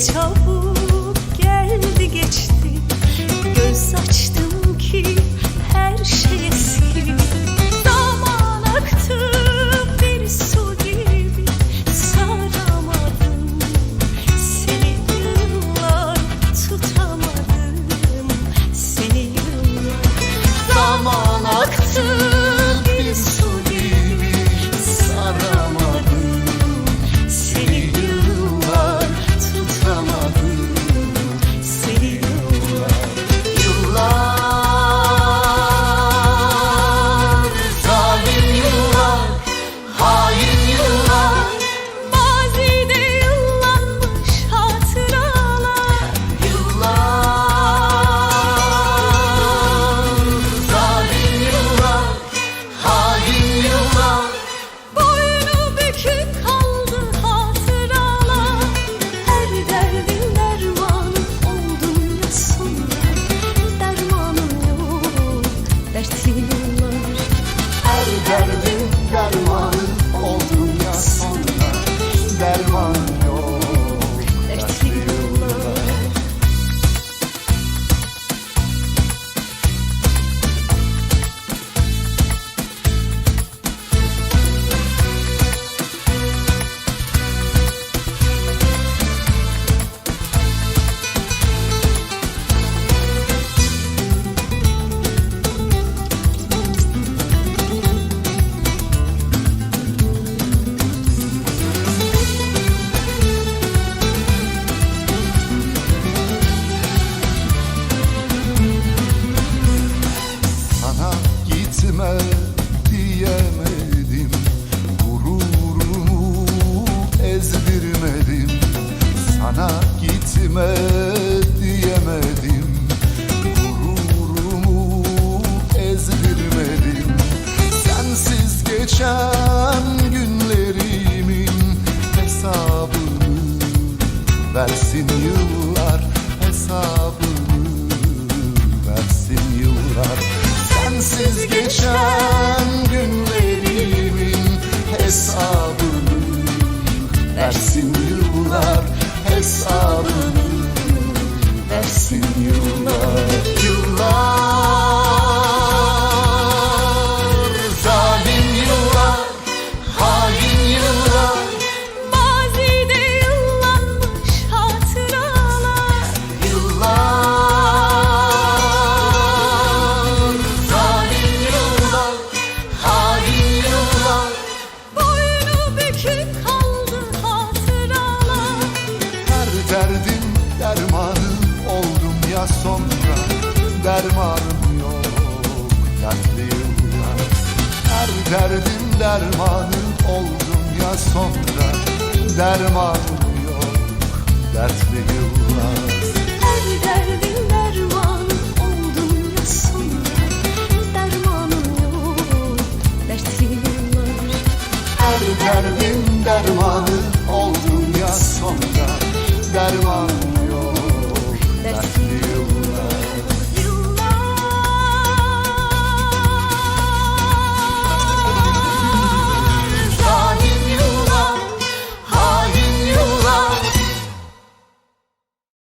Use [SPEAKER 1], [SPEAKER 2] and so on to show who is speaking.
[SPEAKER 1] it's. Versin yıllar hesabını Versin yıllar. Sensiz geçen günlerimin hesabını Versin yıllar hesabını Dermanım yok dertli yıllar Her derdim dermanı oldum ya sonra. Dermanım yok dertli yıllar
[SPEAKER 2] Her derdin dermanı oldum ya sonra. Dermanım yok dertli yıllar
[SPEAKER 1] Her derdim dermanı